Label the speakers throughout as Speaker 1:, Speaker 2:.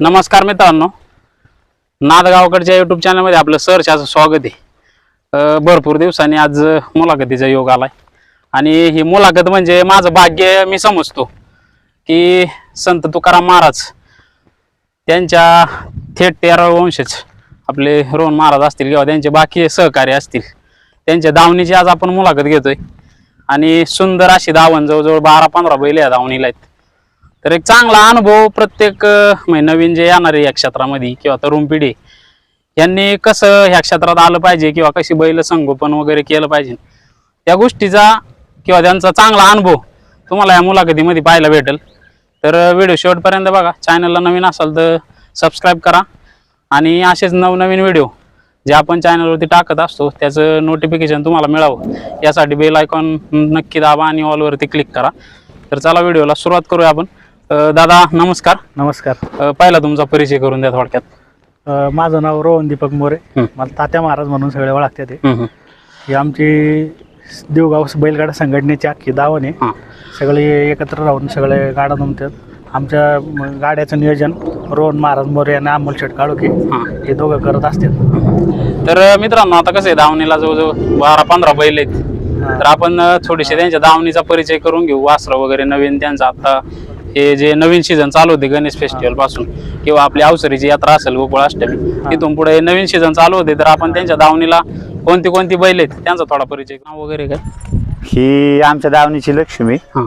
Speaker 1: नमस्कार मित्रांनो. नादगावकडच्या युट्यूब चॅनलमध्ये आपलं सरच्याचं स्वागत आहे. भरपूर दिवसांनी आज मुलाखतीचा योग आलाय. आणि ही मुलाखत म्हणजे माझं भाग्य मी समजतो की संत तुकाराम महाराज त्यांच्या थेट तेरा वंशज आपले रोहन महाराज असतील किंवा त्यांचे बाकी सहकारी असतील त्यांच्या धावणीची आज आपण मुलाखत घेतोय. आणि सुंदर अशी धावण जवळजवळ बारा पंधरा बैल या धावणीला आहेत. तर एक चांगला अनुभव प्रत्येक म्हणजे नवीन जे येणारे या क्षेत्रामध्ये किंवा तरुण पिढी यांनी कसं ह्या क्षेत्रात आलं पाहिजे किंवा कशी बैल संगोपन वगैरे केलं पाहिजे त्या गोष्टीचा किंवा त्यांचा चांगला अनुभव तुम्हाला या मुलाखतीमध्ये पाहायला भेटेल. तर व्हिडिओ शेवटपर्यंत बघा. चॅनलला नवीन असाल तर सबस्क्राईब करा. आणि असेच नवनवीन व्हिडिओ जे आपण चॅनलवरती टाकत असतो त्याचं नोटिफिकेशन तुम्हाला मिळावं. यासाठी बेल आयकॉन नक्की दाबा आणि ऑलवरती क्लिक करा. तर चला व्हिडिओला सुरुवात करूया आपण. अं, दादा नमस्कार.
Speaker 2: नमस्कार.
Speaker 1: अं, पहिला तुमचा परिचय करून द्या थोडक्यात.
Speaker 2: अ, माझं नाव रोहन दीपक मोरे.
Speaker 1: हं.
Speaker 2: मला तात्या महाराज म्हणून सगळे ओळखते ते.
Speaker 1: हम्म, हम्म.
Speaker 2: ही आमची देवगाव बैलगाडा संघटनेची अख्खी दावण आहे.
Speaker 1: हां.
Speaker 2: सगळे एकत्र राहून सगळे गाडा जमतात आमच्या म, गाड्याचं नियोजन रोहन महाराज मोरे आणि अमोल शेट काळोखे
Speaker 1: हां.
Speaker 2: हे दोघं करत असतात.
Speaker 1: तर अं, मित्रांनो आता कसं आहे दावणीला जवळजवळ बारा पंधरा बैल आहेत. तर आपण अं, थोडेसे त्यांच्या दावणीचा परिचय करून घेऊ. वासरं वगैरे नवीन त्यांचा आता हे जे नवीन सीझन चालू होते गणेश फेस्टिवलपासून किंवा आपली अवसरीची यात्रा असेल गोकुळ अष्टमी तिथून पुढे नवीन सीझन चालू होते तर आपण त्यांच्या दावणीला कोणती कोणती बैल आहेत त्यांचा थोडा परिचय नाव वगैरे काय?
Speaker 3: ही आमच्या दावणीची लक्ष्मी.
Speaker 1: हां.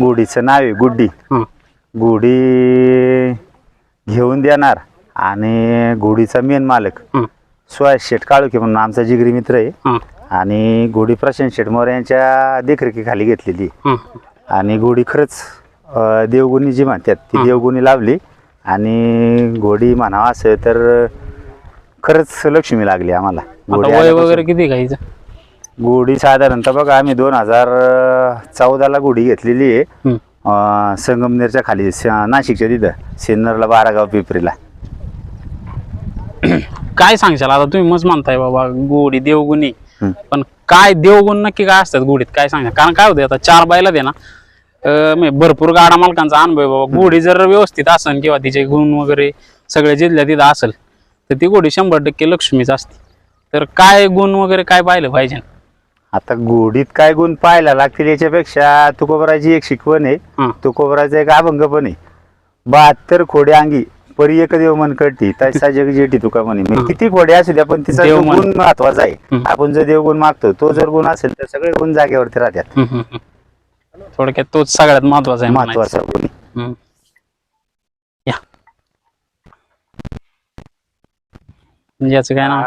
Speaker 3: गुढीचं नाव आहे गुड्डी.
Speaker 1: हां.
Speaker 3: गुढी घेऊन देणार आणि गुढीचा मेन मालक.
Speaker 1: हां.
Speaker 3: सुहास शेठ काळुके म्हणून आमचा जिगरी मित्र आहे.
Speaker 1: हां.
Speaker 3: आणि गुढी प्रशांत शेठ मोरे यांच्या देखरेखीखाली घेतलेली
Speaker 1: हां.
Speaker 3: आणि गुढी खरंच देवगुणी जी म्हणतात ती देवगुणी लावली आणि घोडी म्हणावं असं तर खरंच लक्ष्मी लागली आम्हाला. घोडी
Speaker 1: वय
Speaker 3: आल्यापासून.
Speaker 1: वगैरे किती घ्यायचं
Speaker 3: गुढी साधारणतः बघा आम्ही दोन हजार चौदाला गुढी घेतलेली आहे.
Speaker 1: हम्म.
Speaker 3: अं, संगमनेरच्या खाली स- नाशिकच्या तिथं सिन्नरला बारागाव पिपरीला.
Speaker 1: काय सांगशाल? आता तुम्ही मस्त म्हणताय बाबा गोडी देवगुणी.
Speaker 3: हम्म.
Speaker 1: पण काय देवगुण नक्की काय असतात गोडीत काय सांगा कारण काय होतं आता चार बायला दे ना. अं, म्हणजे भरपूर गाडा मालकांचा अनुभव आहे बाबा. गोडी जर व्यवस्थित असेल किंवा तिचे गुण वगैरे सगळे जिल्ह्या तिथं असेल तर ती गोडी शंभर टक्के लक्ष्मीच असते. तर काय गुण वगैरे काय पाहिलं पाहिजे?
Speaker 3: आता गुढीत काय गुण पाहायला लागतील याच्यापेक्षा तुकोबराची एक शिकवण आहे.
Speaker 1: हं.
Speaker 3: तुकोबराचा एक अभंग पण आहे. बहात्तर खोडे अंगी परी एक देव मन कळती तसा जग जेठी तुका म्हणे. म्हणजे किती खोडे असू द्या पण तिचा
Speaker 1: देव
Speaker 3: जो
Speaker 1: म्हण.
Speaker 3: गुण महत्त्वाचा आहे.
Speaker 1: हं.
Speaker 3: आपण जो देवगुण मागतो तो जर गुण असेल तर सगळे गुण जागेवरती राहतात.
Speaker 1: हम्म, हम्म, हम्म. थोडक्यात तोच सगळ्यात महत्त्वाचा आहे.
Speaker 3: महत्त्वाचा
Speaker 1: हम्म. या याचं काय नाव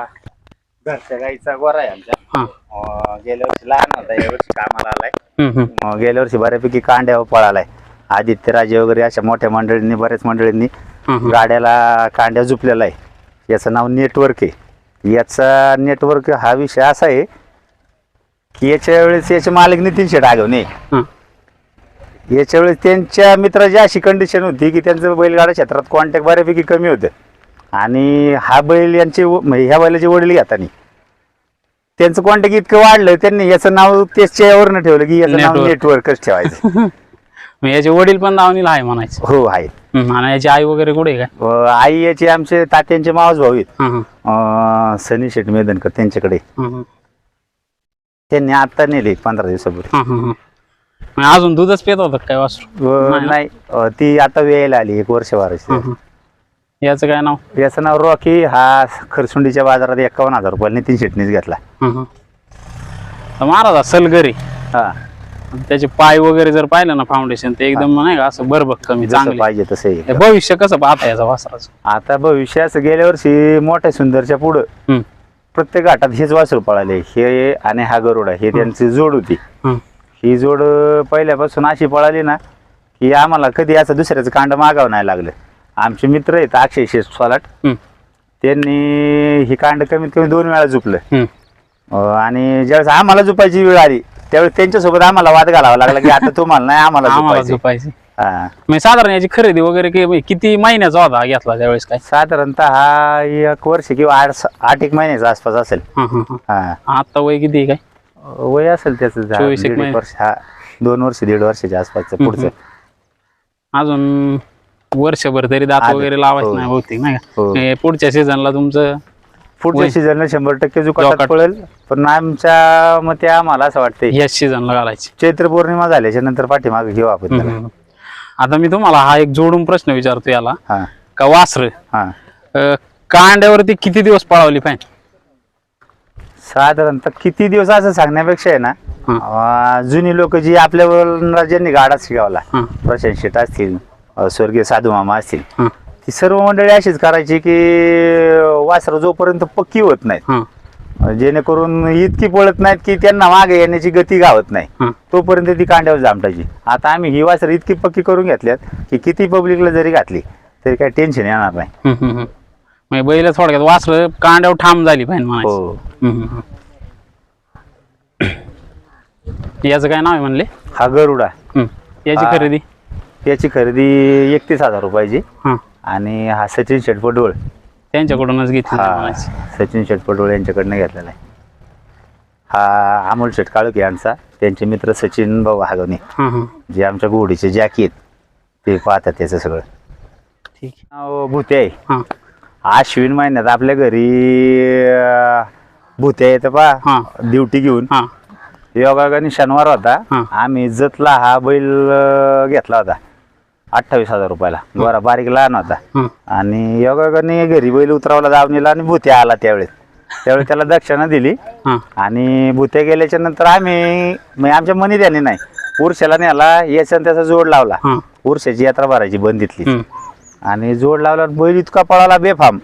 Speaker 3: घरच्या गाईचा गोरा आहे आमच्या
Speaker 1: हा
Speaker 3: अं, गेल्या वर्षी लहान होता या वर्षी कामाला आलाय
Speaker 1: हम्म, हम्म.
Speaker 3: अं, गेल्या वर्षी बऱ्यापैकी कांड्यावर पळालाय आदित्य राजे वगैरे अशा मोठ्या मंडळींनी बऱ्याच मंडळींनी. गाड्याला कांड्या झुपलेला आहे याचं नाव नेटवर्क आहे याचा नेटवर्क हा विषय असा आहे की याच्या वेळेस याचे मालक नितीन शेट आगवणे
Speaker 1: हं.
Speaker 3: याच्या वेळेस त्यांच्या मित्राची अशी कंडिशन होती की त्यांचं बैलगाडा क्षेत्रात कॉन्टॅक्ट बऱ्यापैकी कमी होतं. आणि हा बैल यांचे व- म्हणजे ह्या बैलाचे वडील घेताना त्यांचं कॉन्टॅक्ट इतकं वाढलं त्यांनी याचं नाव त्याच्यावरनं ठेवलं की याचं नाव
Speaker 1: Network.
Speaker 3: नेटवर्कच ठेवायचं.
Speaker 1: मग याचे वडील पण दावणीला आहे म्हणायचं.
Speaker 3: हो आहे.
Speaker 1: हम्म, आणि याची आई वगैरे कुठे आहे काय?
Speaker 3: व आई याचे आमचे तात्यांचे मावस भाऊ आहेत.
Speaker 1: हं, हं,
Speaker 3: अं, सनी शेठ मेदनकर त्यांच्याकडे.
Speaker 1: हं,
Speaker 3: त्यांनी आता नेले पंधरा दिवसापूर्वी.
Speaker 1: हं, हं, हं. अजून दूधच पित होतं काय वासरू?
Speaker 3: व
Speaker 1: नाही
Speaker 3: अं, ती आता वेळेला आली एक वर्ष
Speaker 1: हं,
Speaker 3: वाराची.
Speaker 1: हं. याचं काय नाव?
Speaker 3: याचं नाव रॉकी. हा खरसुंडीच्या बाजारात एकावन्न हजार रुपयाला नितीन शेटनीच घेतला.
Speaker 1: हं, हं. तर महाराज सलगरी.
Speaker 3: हा.
Speaker 1: त्याचे पाय वगैरे जर पाहिलं ना फाउंडेशन ते एकदम नाही का असं बरबक कमी
Speaker 3: जसं
Speaker 1: चांगले.
Speaker 3: पाहिजे तसं.
Speaker 1: ते भविष्य कसं पाहता याचा वासराचं?
Speaker 3: आता भविष्यात गेल्या वर्षी मोठ्या सुंदरच्या पुढं.
Speaker 1: हं,
Speaker 3: प्रत्येक घाटात हेच वासरू पळाले. हे आणि हा गरुडा हे. त्यांची जोड होती.
Speaker 1: हं,
Speaker 3: ही जोड पहिल्यापासून अशी पळाली ना की आम्हाला कधी असं दुसऱ्याचं कांड मागावं नाही लागलं. आमचे मित्र आहेत अक्षय शेष सोलाट. त्यांनी ही कांड कमीत कमी दोन वेळा झुपलं आणि ज्यावेळेस आम्हाला झुपायची वेळ आली त्यावेळेस त्यांच्यासोबत आम्हाला वाद घालावा लागला की आता तुम्हाला नाही आम्हाला झुपायचं हा.
Speaker 1: म्हणजे साधारण याची खरेदी वगैरे म्हणजे किती महिन्याचा होता घेतला त्यावेळेस काय?
Speaker 3: साधारणतः हा एक वर्ष किंवा आठ आठ एक महिन्याच्या आसपास असेल.
Speaker 1: आता वय किती काय?
Speaker 3: वय असेल त्याचं
Speaker 1: चोवीस एक
Speaker 3: दीड
Speaker 1: महिने.
Speaker 3: वर्ष हा दोन वर्ष दीड वर्षाच्या आसपासचं पुढचं
Speaker 1: अजून वर्षभर तरी दात. वगैरे लावायचं
Speaker 3: हो.
Speaker 1: नाही बहुतेक नाही
Speaker 3: हो.
Speaker 1: का हे पुढच्या सीझनला तुमचं
Speaker 3: पुढच्या. सीझनला शंभर टक्के जुकाटात
Speaker 1: जोकाट.
Speaker 3: पडेल पण आमच्या मते आम्हाला असं वाटतंय
Speaker 1: ह्याच सीझनला घालायचे
Speaker 3: चैत्र पौर्णिमा झाल्याच्यानंतर पाठीमागे घेऊ आपण त्याला.
Speaker 1: हम्म. आता मी तुम्हाला हा एक जोडून प्रश्न विचारतो याला
Speaker 3: हा
Speaker 1: का वासर
Speaker 3: हा
Speaker 1: कांड्यावरती किती दिवस पळावली पाहिजे
Speaker 3: साधारणतः किती दिवस असं सांगण्यापेक्षा आहे ना अं, जुनी लोक जी आपल्या ज्यांनी गाडा शिकावला
Speaker 1: हं.
Speaker 3: प्रशांत शेट असतील अं, स्वर्गीय साधू मामा असतील
Speaker 1: हं.
Speaker 3: ती सर्व मंडळी अशीच करायची की वासर जोपर्यंत पक्की होत नाहीत
Speaker 1: हं.
Speaker 3: जेणेकरून इतकी पळत नाहीत की त्यांना मागे येण्याची गती गावत नाही
Speaker 1: हं.
Speaker 3: तोपर्यंत ती कांड्यावर जामटायची आता आम्ही ही वासर इतकी पक्की करून घेतल्यात की किती पब्लिकला जरी घातली तरी काही टेन्शन येणार नाही.
Speaker 1: म्हणजे बैल थोडक्यात वासर कांड्यावर ठाम झाली पाहिजे म्हणायचं.
Speaker 3: हो.
Speaker 1: हम्म, हम्म, हम्म. याचं काय नाव आहे म्हणले?
Speaker 3: हा गरुडा.
Speaker 1: हम्म. याची
Speaker 3: हा.
Speaker 1: खरेदी?
Speaker 3: याची खरेदी एकतीस हजार रुपयाची.
Speaker 1: हा.
Speaker 3: आणि हा सचिन शेटपटोळ
Speaker 1: त्यांच्याकडूनच घेतली
Speaker 3: हा.
Speaker 1: म्हणायची.
Speaker 3: सचिन शेटपटोळ यांच्याकडनं घेतलेला आहे. हा अमोल शेट काळुके यांचा. त्यांचे मित्र सचिन भाऊ हागवणे.
Speaker 1: हा हा.
Speaker 3: जे आमच्या घोडीचे जॅकी आहेत ते पाहतात त्याचं सगळं.
Speaker 1: ठीक
Speaker 3: नाव भूते आहे.
Speaker 1: हा.
Speaker 3: आश्विन महिन्यात आपल्या घरी अं, भूते येतं पा ड्युटी घेऊन.
Speaker 1: हा.
Speaker 3: योगागानी शनिवार होता. आम्ही जतला हा बैल घेतला होता. अठ्ठावीस हजार रुपयाला. बरा बारीक लहान होता. आणि योगागाने घरी बैल उतरवला दावणीला आणि भूत्या आला त्यावेळेस. त्यावेळेस त्याला दक्षिणा दिली.
Speaker 1: हा.
Speaker 3: आणि भूत्या गेल्याच्यानंतर आम्ही म्हणजे आमच्या मनी त्याने नाही. उरशाला नेला याचा आणि त्याचा जोड लावला. उरशाची यात्रा भरायची बंदीतली. आणि जोड लावल्यावर बैल इतका पळाला बेफाम.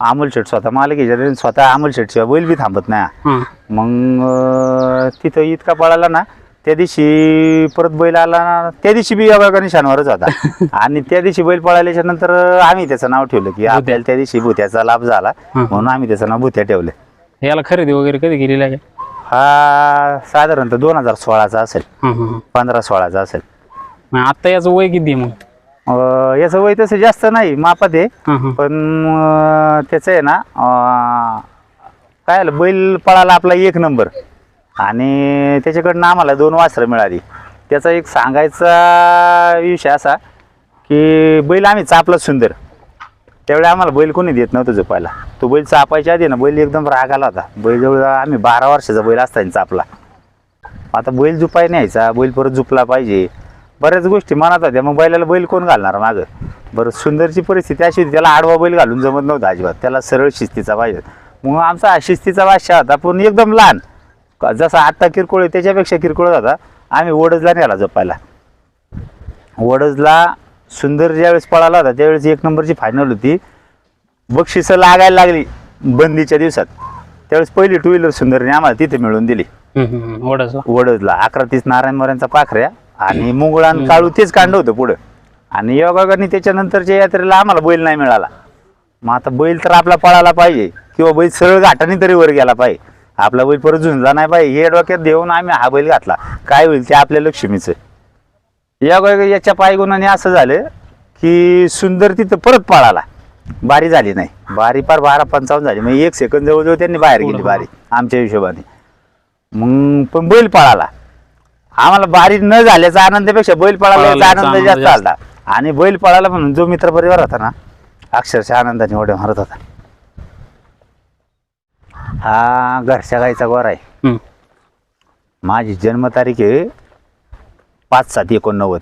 Speaker 3: अमोल शेट स्वतः मालकीच्या आणि स्वतः अमोल शेटशिवाय बैल बी थांबत नाही. मग तिथं इतका पळाला ना त्या दिवशी परत बैल आला ना त्या दिवशी बी योगा निशाणवरच होता. आणि त्या दिवशी बैल पळाल्याच्या नंतर आम्ही त्याचं नाव ठेवलं की आपल्याला त्या दिवशी भूत्याचा लाभ झाला. म्हणून आम्ही त्याचं नाव भूत्या ठेवलं.
Speaker 1: याला खरेदी वगैरे कधी केलेली आहे?
Speaker 3: हा साधारणतः दोन हजार सोळाचा असेल. पंधरा सोळाचा असेल.
Speaker 1: आता याचं वय किती मग?
Speaker 3: अं, याचं वय तसं जास्त नाही मापात आहे.
Speaker 1: हा हा.
Speaker 3: पण अं, त्याचं आहे ना अं, काय झालं बैल पळाला आपला एक नंबर. आणि त्याच्याकडनं आम्हाला दोन वासरं मिळाली. त्याचा एक सांगायचा विषय असा की बैल आम्ही चापला सुंदर. त्यावेळी आम्हाला बैल कोणी देत नव्हतं जपायला तो बैल चापायच्या आधी ना बैल एकदम राग आला होता. बैल जवळ आम्ही बारा वर्षाचा बैल असताना चापला. आता बैल जुपाय न्यायचा बैल परत जुपला पाहिजे. बऱ्याच गोष्टी मनात होत्या. मग बैलाला बैल कोण घालणार मागं? बरं सुंदरची परिस्थिती अशी होती. त्याला आडवा बैल घालून जमत नव्हता अजिबात. त्याला सरळ शिस्तीचा पाहिजे मग आमचा शिस्तीचा बादशाह होता. पण एकदम लहान. जसा आत्ता किरकोळ आहे त्याच्यापेक्षा किरकोळ होता. आम्ही ओढजला नेला जपायला. वडजला सुंदर ज्यावेळेस पळाला होता त्यावेळेस एक नंबरची फायनल होती. बक्षिसं लागायला लागली बंदीच्या दिवसात. त्यावेळेस पहिली टू व्हीलर सुंदरने आम्हाला तिथे मिळवून दिली.
Speaker 1: वडाचं
Speaker 3: वडजला. अकरा तीस नारायण मोऱ्यांचा पाखऱ्या. आणि मुंगळान काळू तेच कांड होतं पुढं. आणि योगागाने त्याच्यानंतरच्या यात्रेला आम्हाला बैल नाही मिळाला. मग आता बैल तर आपला पळाला पाहिजे किंवा बैल सरळ घाटाने तरी वर गेला पाहिजे. आपला बैल परत झुंजला नाही पाहिजे. हे डोक्यात देऊन आम्ही हा बैल घातला. काय होईल ते आपल्या लक्ष्मीचं. या याच्या पायगुणाने असं झालं की सुंदर तिथं परत पळाला. बारी झाली नाही. बारी पार बारा पंचावन्न झाली. म्हणजे एक सेकंद जवळजवळ त्यांनी बाहेर गेली बारी आमच्या हिशोबाने. मग पण बैल पळाला. आम्हाला बारी न झाल्याचा आनंदापेक्षा बैल पळाला याचा आनंद
Speaker 1: आनंद
Speaker 3: जास्त
Speaker 1: जास्त.
Speaker 3: आला. आणि बैल पळाला म्हणून जो मित्र परिवार होता ना अक्षरशः आनंदाने उड्या मारत होता. हा घरच्या गाईचा गोर आहे.
Speaker 1: हम्म.
Speaker 3: माझी जन्मतारीख आहे पाच सात एकोणनव्वद.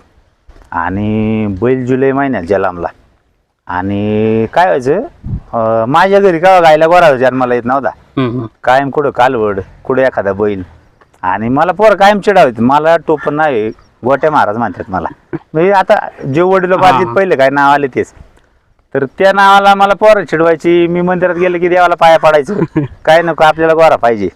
Speaker 3: आणि बैल जुलै महिन्यात जलामला. आणि काय व्हायचं अं, माझ्या घरी का गायला गोरा जन्माला येत नव्हता.
Speaker 1: हम्म, हम्म.
Speaker 3: कायम कुठं कालवड कुठं एखादा बैल. आणि मला पोर कायम चिडावते. मला टोपण नाही गोट्या महाराज म्हणतात मला. म्हणजे आता जे वडील
Speaker 1: हा.
Speaker 3: पहिले काय नाव आले तेच. तर त्या नावाला मला पोरं चिडवायची मी मंदिरात गेलं की देवाला पाया पडायचं. काय नको आपल्याला गोरा पाहिजे.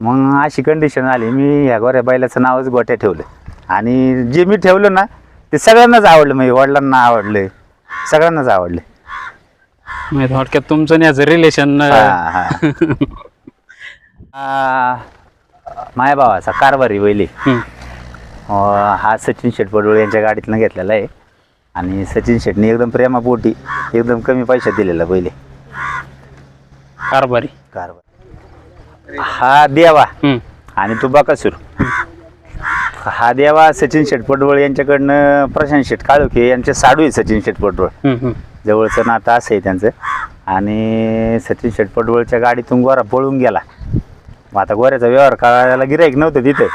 Speaker 3: मग अशी कंडिशन आली. मी ह्या गोऱ्या बैलाचं नावच गोट्या ठेवलं. आणि जे मी ठेवलं ना ते सगळ्यांनाच आवडलं. म्हणजे वडिलांना आवडलं. सगळ्यांनाच आवडलं.
Speaker 1: म्हणजे थोडक्यात तुमचं आणि याचं रिलेशन
Speaker 3: माया भावाचा कारभारी बैली हा. सचिन शेट पडोळे यांच्या गाडीतनं घेतलेला आहे. आणि सचिन शेटने एकदम प्रेमापोटी एकदम कमी पैशात दिलेला बैले
Speaker 1: कारभारी.
Speaker 3: कारभार. हा देवा.
Speaker 1: हम्म.
Speaker 3: आणि तो बकासूर हा देवा सचिन शेटपटवळ यांच्याकडनं प्रशांत शेट काळोखे यांचे साडू आहे सचिन
Speaker 1: हम्म, हम्म.
Speaker 3: जवळचं नातं असं आहे त्यांचं. आणि सचिन शेटपटवळच्या गाडीतून गोरा पळून गेला. मग आता गोऱ्याचा व्यवहार करायला गिराईक नव्हतं तिथं.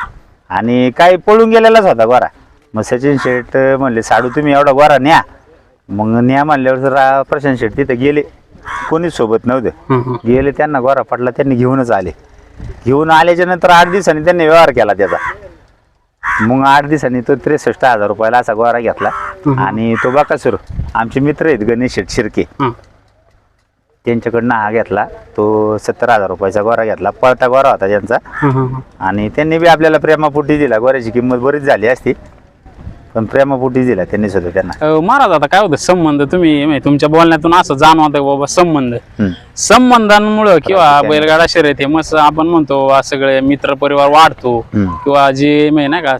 Speaker 3: आणि काही पळून गेलेलाच होता गोरा. मग सचिन शेट म्हणले साडू तुम्ही एवढा गोरा न्या. मग न्या म्हणल्यावर जरा प्रशांत शेट तिथं गेले. कोणीच सोबत नव्हते. गेले त्यांना गोरा पडला त्यांनी घेऊनच आले. घेऊन आल्याच्यानंतर आठ दिवसांनी त्यांनी व्यवहार केला त्याचा. मग आठ दिवसांनी तो त्रेसष्ट हजार रुपयाला असा गोरा घेतला. आणि तो बाकासूर आमचे मित्र आहेत गणेश शेट शिर्के. त्यांच्याकडनं हा घेतला. तो सत्तर हजार रुपयाचा गोरा घेतला. पळता गोरा होता त्यांचा. आणि त्यांनी बी आपल्याला प्रेमापोटी दिला. गोऱ्याची किंमत बरीच झाली असती. पण प्रेमापोटी दिला त्यांनी सुद्धा त्यांना.
Speaker 1: अं, महाराज आता काय होतं? संबंध तुम्ही म्हणजे तुमच्या बोलण्यातून असं जाणवतं बाबा संबंध.
Speaker 3: हम्म.
Speaker 1: संबंधांमुळं किंवा बैलगाडा शर्यत हे मस्त आपण म्हणतो आ, सगळे मित्र परिवार वाढतो.
Speaker 3: हम्म.
Speaker 1: किंवा जे म्हणजे नाही का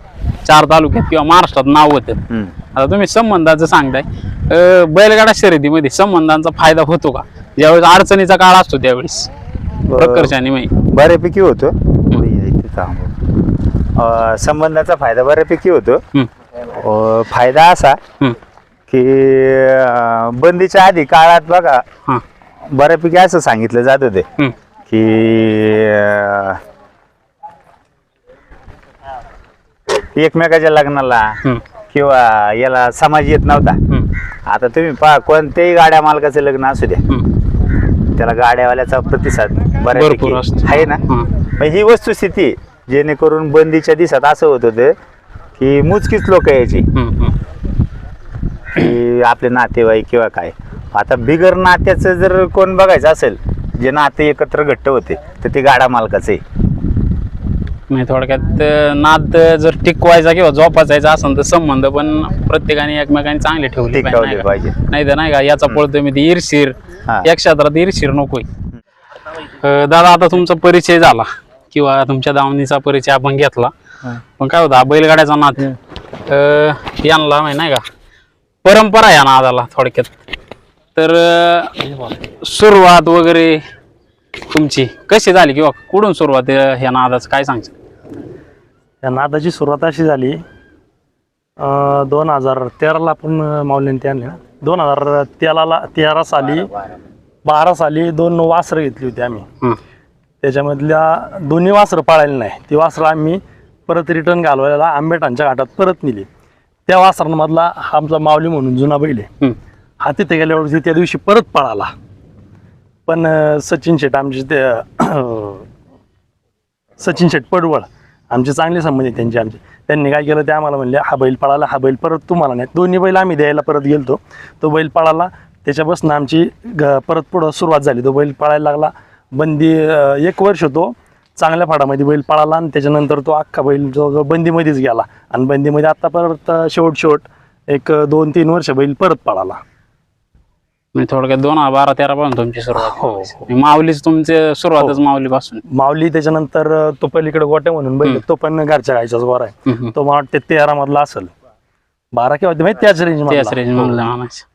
Speaker 1: चार तालुक्यात किंवा महाराष्ट्रात नाव होतं.
Speaker 3: हम्म.
Speaker 1: आता तुम्ही संबंधाचं सांगताय. अं, बैलगाडा शर्यतीमध्ये संबंधांचा फायदा होतो का? ज्यावेळेस अडचणीचा काळ असतो त्यावेळेस. प्रकर्षाने
Speaker 3: बऱ्यापैकी होतो. अं, संबंधाचा फायदा बऱ्यापैकी होतो. अं, फायदा असा की अं, बंदीच्या आधी काळात बघा
Speaker 1: हा,
Speaker 3: बऱ्यापैकी असं सांगितलं जात होते की अं, एकमेकाच्या लग्नाला किंवा याला समाज येत नव्हता. आता तुम्ही पहा कोणत्याही गाड्या मालकाचं लग्न असू द्या. त्याला गाड्यावाल्याचा प्रतिसाद बऱ्यापैकी
Speaker 1: भरपूर असतो.
Speaker 3: आहे ना
Speaker 1: हा.
Speaker 3: मग ही वस्तुस्थिती आहे. जेणेकरून बंदीच्या दिवसात असं होत होतं की मोजकीच लोक यायची
Speaker 1: हम्म, हम्म.
Speaker 3: की आपले नातेवाईक किंवा काय आता बिगर नात्याचं जर कोण बघायचं असेल जे नाते एकत्र घट्ट होते तर ते गाडा मालकाचे
Speaker 1: म्हणजे थोडक्यात अं, नाद जर टिकवायचा किंवा जोपासायचा असेल तर संबंध पण प्रत्येकाने एकमेकांनी चांगले ठेवले
Speaker 3: टिकवले पाहिजे.
Speaker 1: नाही तर नाही का याचा पळतोय मी ती ईर्षीर
Speaker 3: हा.
Speaker 1: या क्षेत्रात ईर्षीर नकोय. अं, दादा आता तुमचा परिचय झाला. किंवा तुमच्या दावणीचा परिचय आपण घेतला. पण काय होता बैलगाड्याचा नाद. अं, यांना माहिती नाही का? परंपरा या नादाला थोडक्यात. तर अं, सुरुवात वगैरे तुमची कशी झाली? किंवा कुठून सुरुवात आहे ह्या नादाचं? काय सांगशील?
Speaker 2: या नादाची सुरुवात अशी झाली दोन हजार तेराला आपण माऊलीने ते आणले ना. दोन हजार तेराला तेरा साली बारा साली दोन वासरं घेतली होती आम्ही. त्याच्यामधल्या दोन्ही वासरं पाळायला नाही. ती वासरं आम्ही परत रिटर्न घालवायला आंबेटांच्या घाटात परत नेली. त्या वासरांमधला आमचा माऊली म्हणून जुना बैल आहे.
Speaker 1: हं.
Speaker 2: हा तिथे गेल्यावरती त्या दिवशी परत पळाला. पण सचिन शेट आमचे ते सचिन शेट पडवळ. आमचे चांगले संबंध आहेत त्यांचे आमचे. त्यांनी काय केलं ते आम्हाला म्हणले हा बैल पळाला हा बैल परत तुम्हाला नाही. दोन्ही बैल आम्ही द्यायला परत गेलतो. तो बैल पळाला त्याच्यापासून आमची ग परत पुढं सुरुवात झाली. तो बैल पळायला लागला. बंदी एक वर्ष तो चांगल्या फाडामध्ये बैल पळाला आणि त्याच्यानंतर तो अख्खा बैल जो बंदीमध्येच गेला. आणि बंदीमध्ये आत्ता परत शेवट शेवट एक दोन तीन वर्ष बैल परत पळाला.
Speaker 1: म्हणजे थोडक्यात दोन हजार बारा तेरा पासून तुमची सुरुवात
Speaker 2: हो,
Speaker 1: माऊलीच तुमची सुरुवातच माऊली पासून
Speaker 2: माऊली त्याच्यानंतर अं, तो पलीकडे गोट्या म्हणून बैल तो पण घरच्या गायचाच वर आहे.
Speaker 1: हम्म.
Speaker 2: तो मला वाटते तेरा मधला असेल. बारा किंवा ते माहिती त्याच रेंज
Speaker 1: त्याच रेंज म्हणलं म्हणायचं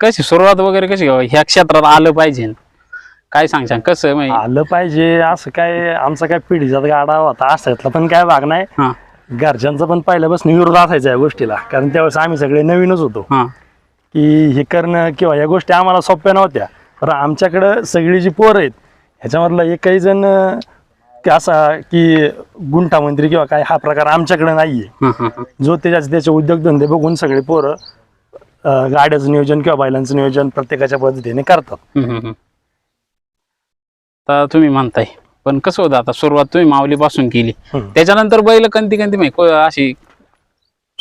Speaker 1: कशी सुरुवात वगैरे कशी व्हावी? ह्या क्षेत्रात आलं पाहिजे. काय सांगशाल कसं म्हणजे?
Speaker 2: आलं पाहिजे असं काय आमचा काय पिढीचा गाडा होता असायतला पण काय भाग नाही.
Speaker 1: हा.
Speaker 2: घरच्यांचा पण पहिल्यापासून विरोध असायचा या गोष्टीला. कारण त्यावेळेस आम्ही सगळे नवीनच होतो.
Speaker 1: हा.
Speaker 2: की हे करणं किंवा या गोष्टी आम्हाला सोप्या नव्हत्या तर आमच्याकडं सगळी जी पोरं आहेत ह्याच्यामधला एकही जण अं, की असा की गुंठा मंत्री किंवा काय हा प्रकार आमच्याकडे नाही आहे
Speaker 1: हं.
Speaker 2: जो त्याच्याचे त्याचे उद्योगधंदे बघून सगळे पोरं गाड्याचं नियोजन किंवा बैलांचं नियोजन प्रत्येकाच्या पद्धतीने करतात.
Speaker 1: आता तुम्ही म्हणताय पण कसं होतं आता सुरुवात तुम्ही माऊली पासून केली. त्याच्यानंतर बैल कंती कंती माहिती अशी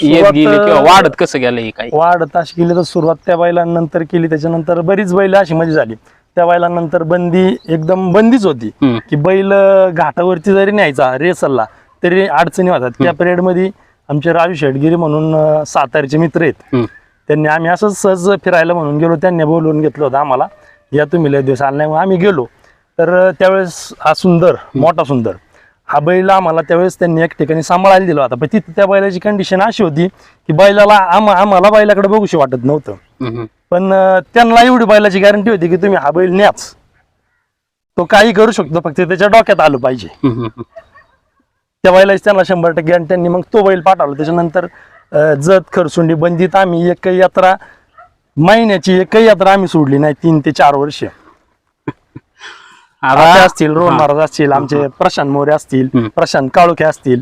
Speaker 1: येत
Speaker 2: सुरुवात,
Speaker 1: गेली किंवा
Speaker 2: अं,
Speaker 1: वाढत कसं गेलं हे काही?
Speaker 2: वाढ अशी केली तर सुरुवात त्या बैलांनंतर केली. त्याच्यानंतर बरीच बैल अशी मध्ये झाली. त्या बैलांनंतर बंदी एकदम बंदीच होती.
Speaker 1: हम्म.
Speaker 2: की बैल घाटावरती जरी न्यायचा रेसलला तरी अडचणी होतात. त्या पिरियडमध्ये आमचे राजू शेटगिरी म्हणून अं, सातारचे मित्र आहेत.
Speaker 1: हम्म.
Speaker 2: त्यांनी आम्ही असंच सहज फिरायला म्हणून गेलो. त्यांनी बोलवून घेतलं होतं आम्हाला या तुम्ही लय दिवस आला नाही. मग आम्ही गेलो. तर त्यावेळेस हा सुंदर मोठा सुंदर हा बैल आम्हाला त्यावेळेस त्यांनी एक ठिकाणी सांभाळायला दिला होता. पण तिथे त्या बैलाची कंडिशन अशी होती की बैलाला आम आम्हाला बैलाकडे बघूशी वाटत नव्हतं. पण त्यांना एवढी बैलाची गॅरंटी होती की तुम्ही हा बैल न्याच. तो काही करू शकतो फक्त त्याच्या डोक्यात आलं पाहिजे. त्या बैलाच त्यांना शंभर टक्के आणि त्यांनी मग तो बैल पाठवला. त्याच्यानंतर जत खरसुंडी बंदीत आम्ही एकही यात्रा महिन्याची एकही यात्रा आम्ही सोडली नाही तीन ते चार वर्ष. आता असतील रोहन. महाराज असतील आमचे प्रशांत मोरे असतील. प्रशांत काळोखे असतील.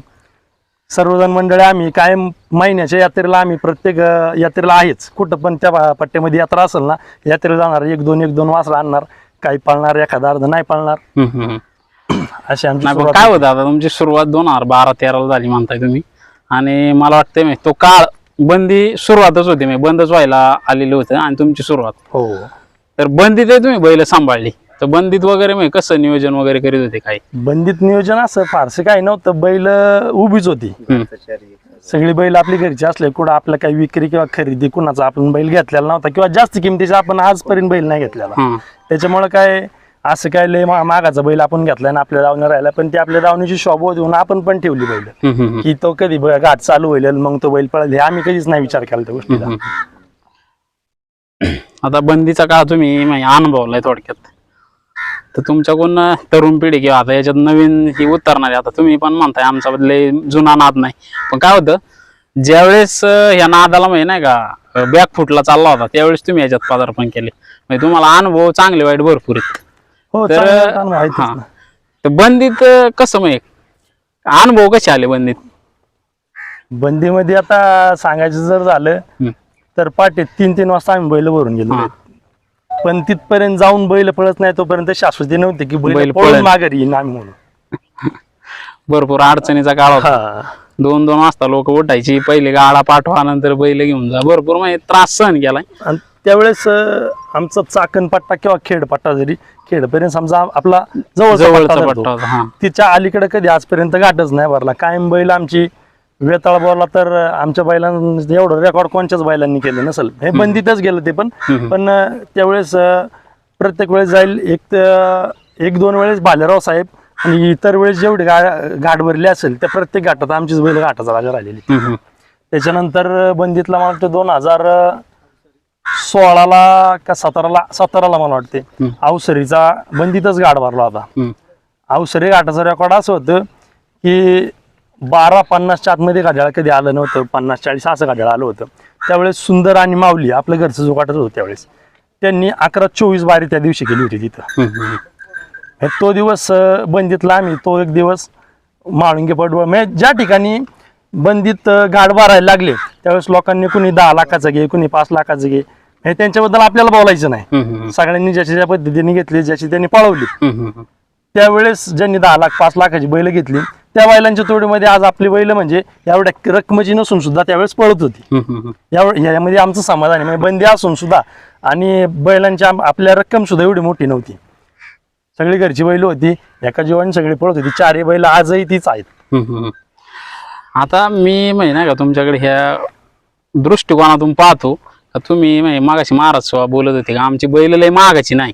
Speaker 2: सर्वजण मंडळी आम्ही कायम महिन्याच्या यात्रेला आम्ही प्रत्येक यात्रेला आहेच. कुठं पण त्या पट्ट्यामध्ये यात्रा असेल ना यात्रेला जाणार एक दोन एक दोन वासरा आणणार काही पाळणार एखादा अर्ध नाही पाळणार. अशी आमची
Speaker 1: काय
Speaker 2: होती.
Speaker 1: आता तुमची सुरुवात दोन हजार बारा तेराला झाली म्हणताय तुम्ही. आणि मला वाटतंय मी तो काळ बंदी सुरुवातच होती मी बंदच व्हायला आलेलं होतं आणि तुमची सुरुवात.
Speaker 2: हो.
Speaker 1: तर बंदीत तुम्ही बैल सांभाळली. तर बंदीत वगैरे मग कसं नियोजन वगैरे करीत होते काय
Speaker 2: बंदीत नियोजन असं फारसं काही नव्हतं. बैल उभीच होती. सगळी बैल आपली घरची असले कुठं आपल्या काही विक्री किंवा खरेदी कुणाचा आपण बैल घेतलेला नव्हता किंवा जास्त किमतीचा आपण आजपर्यंत बैल नाही घेतलेला. त्याच्यामुळे काय असं काय लय मागाचा बैल आपण घेतलाय ना आपल्या दावणं राहिला. पण ते आपल्या दावणीची शॉप देऊन आपण पण ठेवली बैल. की तो कधी घाट चालू होईल मग तो बैल पळेल हे आम्ही कधीच नाही विचार केला त्या गोष्टीचा
Speaker 1: आता बंदीचा काळ तुम्ही म्हणजे अनुभवलाय थोडक्यात? तर तुमच्याकडून तरुण पिढी किंवा आता याच्यात नवीन ही उतरणार आता तुम्ही पण म्हणताय आमचा बदले जुना नाद नाही. पण काय होतं ज्यावेळेस ह्या नादाला म्हणजे नाही का बॅक फुटला चालला होता त्यावेळेस तुम्ही याच्यात पदार्पण केले. म्हणजे तुम्हाला अनुभव चांगले वाईट भरपूर आहेत.
Speaker 2: हो
Speaker 1: तर हा. तर बंदीत कसं म्हणजे अनुभव कसे आले बंदीत?
Speaker 2: बंदीमध्ये आता सांगायचं जर झालं. तर पाटे तीन तीन वाजता आम्ही बैल भरून गेलो. पण तिथपर्यंत जाऊन बैल पळत नाही तोपर्यंत शाश्वती नव्हती की बैल
Speaker 1: बैल
Speaker 2: पळून
Speaker 1: पळेल.
Speaker 2: माघारी येईन आम्ही म्हणून.
Speaker 1: भरपूर अडचणीचा काळ होता.
Speaker 2: हा.
Speaker 1: दोन दोन वाजता लोक उठायची पहिले गाडा पाठवा नंतर बैल घेऊन जा. भरपूर म्हणजे त्रास सहन केलाय.
Speaker 2: आणि त्यावेळेस अं, आमचा चाकण पट्टा किंवा खेड पट्टा जरी खेडपर्यंत समजा आपला जवळचा पट्टा
Speaker 1: जवळचा. पट्टा होता हा.
Speaker 2: तिच्या अलीकडे कधी आजपर्यंत गाठच नाही भरला. कायम बैल आमची वेताळ बोलला तर आमच्या बैलांनी एवढं रेकॉर्ड कोणच्याच बैलांनी केलं नसेल हे बंदीतच गेलं ते पण. पण त्यावेळेस प्रत्येक वेळेस जाईल एक एक दोन वेळेस भालेराव साहेब आणि इतर वेळेस जेवढी गा घाट भरली असेल त्या प्रत्येक घाटात आमचीच बैल घाटाचा राजा राहिलेली. त्याच्यानंतर बंदीतला मला वाटतं दोन हजार सोळाला का सतराला सतराला मला वाटते. अवसरीचा बंदीतच गाठ भरला होता. अवसरी घाटाचं रेकॉर्ड असं होतं की बारा पन्नासच्या आतमध्ये गाड्याला कधी आलं नव्हतं. पन्नास चाळीस असं गाड्याला आलं होतं. त्यावेळेस सुंदर आणि माऊली आपलं घरचं जो गाठच होतं त्यावेळेस. त्यांनी अकरा चोवीस बारी त्या दिवशी केली होती तिथं. तो दिवस बंदीतला आम्ही तो एक दिवस माळुंगे पडवळ म्हणजे ज्या ठिकाणी बंदीत गाड भरायला लागले त्यावेळेस लोकांनी कुणी दहा लाखाचं घे कुणी पाच लाखाचं घे. हे त्यांच्याबद्दल आपल्याला बोलायचं नाही. सगळ्यांनी ज्याची ज्या पद्धतीने घेतली ज्याची त्यांनी पळवली. त्यावेळेस ज्यांनी दहा लाख पाच लाखाची बैल घेतली त्या बैलांच्या तोडीमध्ये आज आपली बैल म्हणजे एवढ्या रकमेची नसून सुद्धा त्यावेळेस पळत होती. यामध्ये आमचं समाधान आहे. म्हणजे बंदी असून सुद्धा आणि बैलांची आम- आपल्या रक्कम सुद्धा एवढी मोठी नव्हती. सगळी घरची बैल होती. एका जीवाने सगळी पळत होती. चारही बैल आजही तीच आहेत.
Speaker 1: आता मी म्हणजे नाही का तुमच्याकडे ह्या दृष्टिकोनातून पाहतो. तुम्ही म्हणजे मागाशी महाराज बोलत होते का आमची बैल लय मागाची नाही.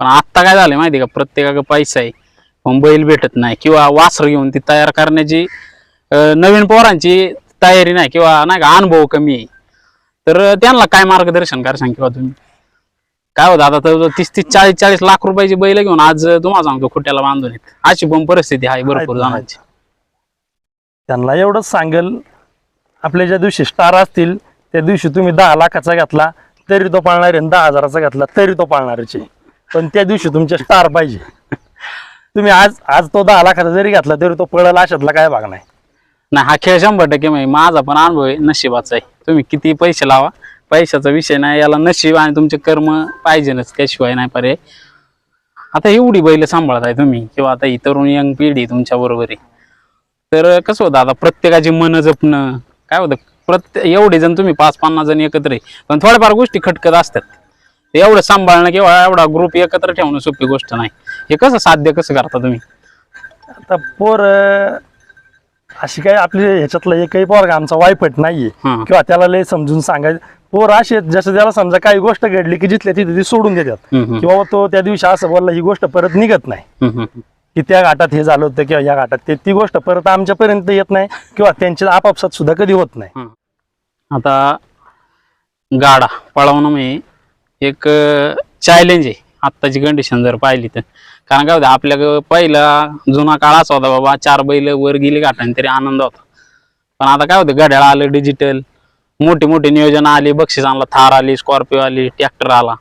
Speaker 1: पण आत्ता काय झालं माहिती का? प्रत्येकाकडे पैसा आहे. पण बैल भेटत नाही किंवा वासर घेऊन ती तयार करण्याची नवीन पोरांची तयारी नाही किंवा नाही का अनुभव कमी आहे. तर त्यांना काय मार्गदर्शन करा सांग किंवा तुम्ही? काय होतं आता तर तीस तीस चाळीस चाळीस लाख रुपयाची बैल घेऊन आज तुम्हाला सांगतो खुट्याला बांधून येत. अशी पण परिस्थिती आहे भरपूर जणांची.
Speaker 2: त्यांना एवढंच सांगेल आपल्या ज्या दिवशी स्टार असतील त्या दिवशी तुम्ही दहा लाखाचा घेतला तरी तो पाळणार आहे दहा हजाराचा घेतला तरी तो पाळणारच. आहे पण त्या दिवशी तुमचे स्टार पाहिजे. तुम्ही आज आज तो दहा लाखाचा जरी घेतला तरी तो पळला अशातला काय भाग नाही.
Speaker 1: नाही हा खेळ शंभर टक्के म्हणजे माझा पण अनुभव आहे नशिबाचा आहे. तुम्ही किती पैसे लावा पैशाचा विषय नाही याला नशीब आणि तुमचे कर्म पाहिजेच त्याशिवाय नाही पर्याय. आता एवढी बैल सांभाळताय तुम्ही किंवा आता ही तरुण यंग पिढी तुमच्या बरोबर आहे. तर कसं होतं आता प्रत्येकाची मन जपणं काय होतं प्रत्येक एवढे जण तुम्ही पाच पन्नास जण एकत्र आहे पण थोड्याफार गोष्टी खटकत असतात. एवढं सांभाळणं किंवा एवढा ग्रुप एकत्र ठेवणं सोपी गोष्ट नाही. हे कसं साध्य कसं करता तुम्ही?
Speaker 2: आता पोर अशी काय आपली ह्याच्यातलं एकही पोरगा आमचा वायफट नाहीये.
Speaker 1: हं.
Speaker 2: किंवा त्याला लय समजून सांगायचं. पोर असे जसं त्याला समजा काही गोष्ट घडली की जिथल्या तिथे ती सोडून देतात.
Speaker 1: हम्म, हम्म.
Speaker 2: किंवा तो त्या दिवशी असं बोलला ही गोष्ट परत निघत नाही.
Speaker 1: हम्म, हम्म.
Speaker 2: की त्या घाटात हे झालं होतं किंवा या घाटात ते ती गोष्ट परत आमच्यापर्यंत येत नाही किंवा त्यांच्या आपापसात सुद्धा कधी होत नाही.
Speaker 1: आता गाडा पळवणं म्हणजे एक चॅलेंज आहे. आत्ताची कंडिशन जर पाहिली तर. कारण काय होतं आपल्या पहिला जुना काळ असा होता बाबा चार बैल वर गेली गाठाने तरी आनंद होता. पण आता काय होतं घड्याळ आलं डिजिटल मोठी मोठी नियोजन आली बक्षीस आणला थार आली स्कॉर्पिओ आली ट्रॅक्टर आला.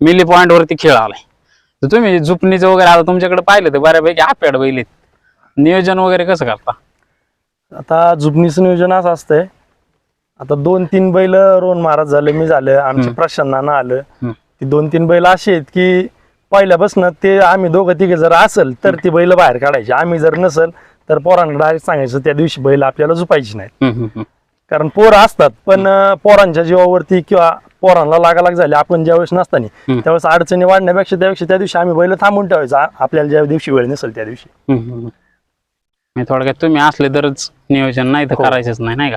Speaker 1: मिली पॉईंट वरती खेळ आलाय. तर तुम्ही झुपणीचं वगैरे आता तुमच्याकडे पाहिलं तर बऱ्यापैकी आपल्याकडे बैल आहेत. नियोजन वगैरे कसं करता?
Speaker 2: आता झुपणीचं नियोजन असं असतंय आता दोन तीन बैल रोन महाराज झाले मी झालं आमचे
Speaker 1: हम्म.
Speaker 2: प्रशांत नाना आलं. ती दोन तीन बैल अशी आहेत की पहिल्यापासून ते आम्ही दोघं तिघे जर असेल तर ती बैल बाहेर काढायची आम्ही जर नसेल तर पोरांना डायरेक्ट सांगायचं त्या दिवशी बैल आपल्याला झुपायची नाही. कारण पोरं असतात पण पोरांच्या जीवावरती किंवा पोरांना लागालाग झाले आपण ज्यावेळेस नसताना. त्यावेळेस अडचणी वाढण्यापेक्षा त्यापेक्षा त्या दिवशी आम्ही बैल थांबून ठेवायचं आपल्याला ज्या दिवशी वेळ नसेल त्या दिवशी
Speaker 1: थोडक्यात तुम्ही असले तरच नियोजन नाही तर
Speaker 2: हो.
Speaker 1: करायचंच नाही नाही का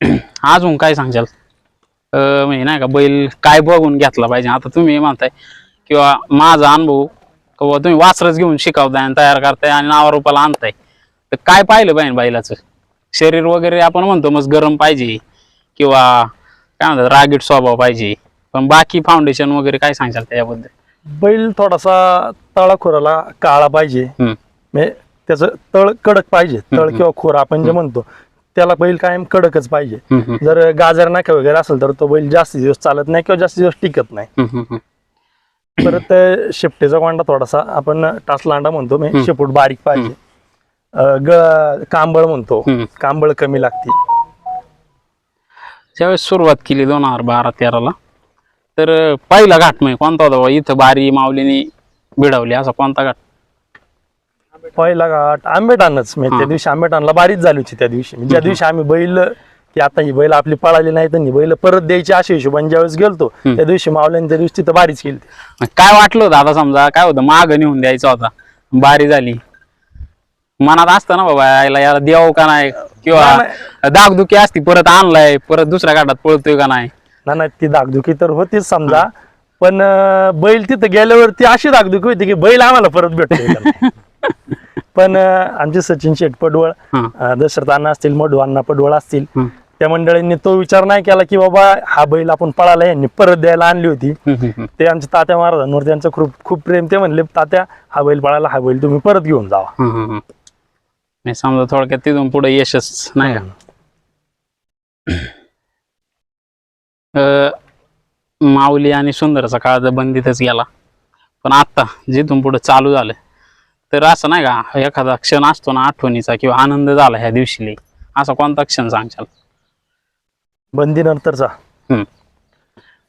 Speaker 1: अजून काय सांगशाल म्हणजे नाही का बैल काय बघून घेतला पाहिजे? आता तुम्ही म्हणताय किंवा माझा अनुभव किंवा तुम्ही वासरच घेऊन शिकवताय आणि तयार करताय आणि नावारूपाला आणताय. तर काय पाहिलं पाहिजे बैलाचं? शरीर वगैरे आपण म्हणतो मग गरम पाहिजे किंवा काय म्हणतात रागीट स्वभाव पाहिजे. पण बाकी फाउंडेशन वगैरे काय सांगशाल त्याच्याबद्दल?
Speaker 2: बैल थोडासा तळाखोराला काळा पाहिजे. म्हणजे त्याचं तळ कडक पाहिजे. तळ. किंवा खोर आपण जे म्हणतो त्याला बैल कायम कडकच पाहिजे. जर गाजर नाका वगैरे असेल तर तो बैल जास्त दिवस चालत नाही किंवा जास्त दिवस टिकत नाही. परत शेपटीचा कोंडा थोडासा आपण टासलांडा म्हणतो मी. शेपूट बारीक पाहिजे. ग कांबळ म्हणतो. कांबळ कमी लागते.
Speaker 1: ज्यावेळेस सुरुवात केली दोन हजार बारा तेराला. तर पहिला घाट म्हणजे कोणता होता इथं बारी माऊलीनी भिडवली असा कोणता घाट?
Speaker 2: पहिला घाट आंबेटानच मी त्या
Speaker 1: हा.
Speaker 2: दिवशी आंबेटानला बारीच झाली होती त्या दिवशी. ज्या दिवशी आम्ही बैल की आता ही बैल आपली पळाली नाही तर ही बैल परत द्यायची अशा हिशोबाने ज्यावेळेस गेलतो. त्या दिवशी मावल्याने त्या दिवशी तिथं बारीच केली
Speaker 1: काय वाटलं होतं आता समजा? काय होतं? माग नेऊन द्यायचा होता. बारी झाली. मनात असतं ना बाबा याला याला द्यावं का नाही? किंवा दागदुखी असती परत आणलाय परत दुसऱ्या घाटात पळतोय का नाही?
Speaker 2: ना नाही ती दागदुखी तर होतीच समजा. पण बैल तिथं गेल्यावरती अशी दागदुखी होती की बैल आम्हाला परत भेटतो पण अं, आमचे सचिन शेठ पडवळ
Speaker 1: हं.
Speaker 2: अं, दशरथ अण्णा असतील मधू अण्णा पडवळ असतील
Speaker 1: हं.
Speaker 2: त्या मंडळींनी तो विचार नाही केला की बाबा हा बैल आपण पळाला यांनी परत द्यायला आणली होती
Speaker 1: हम्म, हम्म, हम्म.
Speaker 2: ते आमच्या तात्या महाराजांवर त्यांचं खूप खूप प्रेम ते म्हणले तात्या हा बैल पळाला हा बैल तुम्ही परत घेऊन जावा
Speaker 1: हम्म, हम्म, हम्म. नाही समजा थोडक्यात तिथून पुढे यशच नाही का अं, माऊली आणि सुंदरचा काळ तर बंदीतच गेला पण आता जिथून पुढे चालू झालं तर असं नाही का एखादा क्षण असतो ना आठवणीचा किंवा आनंद झाला ह्या दिवशी. असा कोणता क्षण सांगशाल?
Speaker 2: बंदी नंतरचा
Speaker 1: हम्म.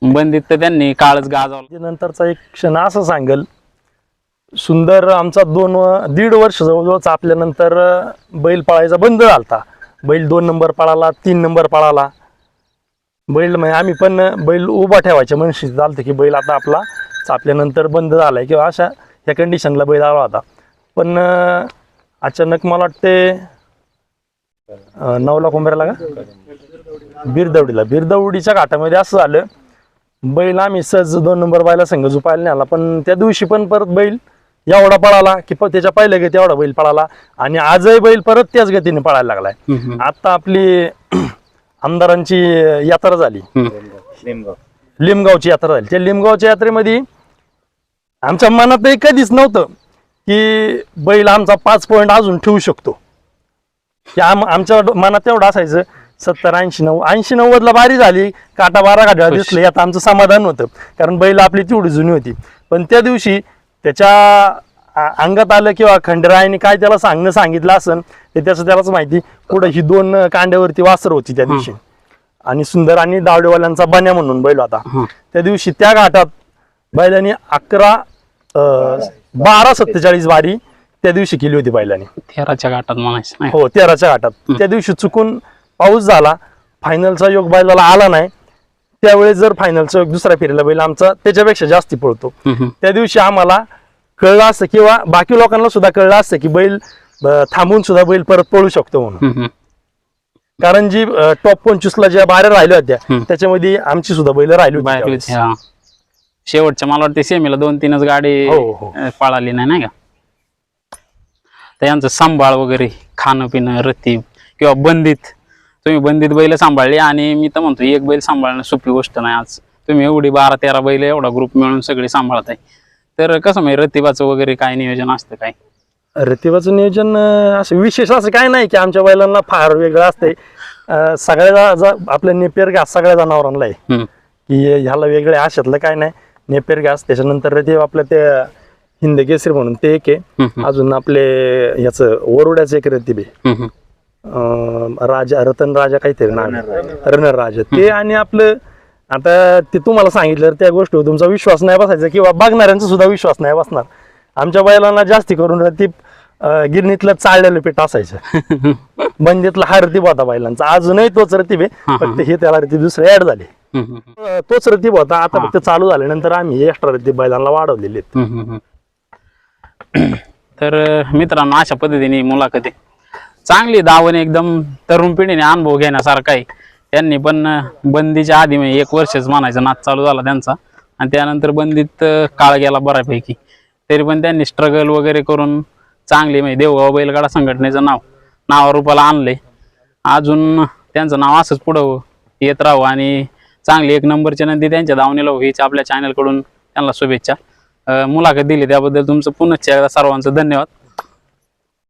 Speaker 1: बंदीत तर त्यांनी काळच गाजवला.
Speaker 2: नंतरचा एक क्षण असं सांगेल. सुंदर आमचा दोन दीड वर्ष जवळजवळ चापल्यानंतर बैल पळायचा बंद झालता. बैल दोन नंबर पळाला तीन नंबर पळाला. बैल म्हणजे आम्ही पण बैल उभा ठेवायच्या मनस्थितीत चालतं की बैल आता आपला चापल्यानंतर बंद झालाय किंवा अशा ह्या कंडिशनला बैल आला होता. पण अं, अचानक मला वाटते अं, नवला कोंबऱ्याला का? बिरदवडीला. बिरदवडीच्या घाटामध्ये असं झालं बैल आम्ही सहज दोन नंबर बायला संघ झुपायला नाही आला पण त्या दिवशी पण परत बैल एवढा पळाला की प- त्याच्या पहिल्या गती एवढा बैल पळाला आणि आजही बैल परत त्याच गतीने पळायला लागलाय. आता आपली आमदारांची यात्रा झाली. लिमगावची यात्रा झाली. त्या लिमगावच्या यात्रेमध्ये आमच्या मनातही कधीच नव्हतं की बैल आमचा पाच पॉईंट अजून ठेवू शकतो. की आम आमच्या मनात एवढं असायचं सत्तर ऐंशी नऊ ऐंशी नव्वदला बारी झाली काटा बारा काटा. दिसले यात आमचं समाधान होतं. कारण बैल आपली तेवढी जुनी होती. पण त्या दिवशी त्याच्या अंगात आलं किंवा खंडरायाने काय त्याला सांगणं सांगितलं असन ते त्याचं त्यालाच माहिती. पुढे ही दोन कांड्यावरती वासर होती त्या दिवशी. आणि सुंदर आणि दावडेवाल्यांचा बन्या म्हणून बैल होता. त्या दिवशी त्या घाटात बैलांनी अकरा बारा सत्तेचाळीस बारी त्या दिवशी केली होती बैलांनी.
Speaker 1: तेराच्या घाटात म्हणायचं नाही.
Speaker 2: हो तेराच्या घाटात त्या दिवशी चुकून पाऊस झाला. फायनलचा योग बैलाला आला नाही. त्यावेळेस जर फायनलचा योग दुसऱ्या फेरीला बैल आमचा त्याच्यापेक्षा जास्ती पळतो. त्या दिवशी आम्हाला कळलं असतं किंवा बाकी लोकांना सुद्धा कळलं असतं की बैल थांबून सुद्धा बैल परत पळू शकतो म्हणून. कारण जी टॉप पंचवीसला ज्या बाऱ्या राहिल्या होत्या. त्याच्यामध्ये आमची सुद्धा बैल राहिली होती.
Speaker 1: शेवटच्या मला वाटते सेमीला दोन तीनच गाडी
Speaker 2: हो, हो.
Speaker 1: अं, पळाली नाही नाही का? तर यांचं सांभाळ वगैरे खाणं पिणं रतीब किंवा बंदीत तुम्ही बंदीत बैल सांभाळली आणि मी तर म्हणतो एक बैल सांभाळणं सोपी गोष्ट नाही आज. तुम्ही एवढी बारा तेरा बैल एवढा ग्रुप मिळून सगळी सांभाळताय. तर कसं म्हणजे रतिबाचं वगैरे काय नियोजन असतं काय?
Speaker 2: रतिबाचं नियोजन अं, असं विशेष असं काय नाही की आमच्या बैलांना फार वेगळं असतंय. अं, सगळ्या जा- आपलं नेपेर घास सगळ्या जनावरांना आहे.
Speaker 1: हम्म,
Speaker 2: की ह्याला वेगळे अशातलं काय नाही. नेपेर घास त्याच्यानंतर ते आपलं ते हिंद केसरी म्हणून ते एक आहे. अजून आपले ह्याचं वरुड्याचं एक
Speaker 1: हम्म.
Speaker 2: अं, राजा रतन राजा काहीतरी नाव. रणर राजा. ते आणि आपलं आता ते तुम्हाला सांगितलं त्या गोष्टीवर तुमचा विश्वास नाही बसायचा किंवा बघणाऱ्यांचा सुद्धा विश्वास नाही बसणार. आमच्या बैलांना जास्ती करून अं, गिरणीतलं चाळलेलं पीठ असायचं. बंदीतला हा रतीब होता बैलांचा. अजूनही तोच रतीब आहे फक्त हे. त्याला रतीब दुसरे ऍड झाले. तोच रतीब होता. आता फक्त चालू झाल्यानंतर आम्ही एक्स्ट्रा रतीब बैलांना वाढवलेले आहेत.
Speaker 1: तर मित्रांनो अशा पद्धतीने मुलाखती. चांगली दावण एकदम तरुण पिढीने अनुभव घेण्यासारखा आहे. त्यांनी पण अं, बंदीच्या आधी म्हणजे एक वर्षच म्हणायचा नाच चालू झाला त्यांचा. आणि त्यानंतर बंदीत अं, काळ गेला बऱ्यापैकी. तरी पण त्यांनी स्ट्रगल वगैरे करून चांगली म्हणजे देवगाव बैलगाडा संघटनेचं नाव नावारूपाला आणले अजून त्यांचं नाव असंच पुढं येत राहू आणि चांगली एक नंबरची नंदी त्यांच्या दावणीला हो हीच आपल्या चॅनलकडून त्यांना शुभेच्छा. मुलाखत दिली त्याबद्दल तुमचं पुनश्च एकदा सर्वांचं धन्यवाद.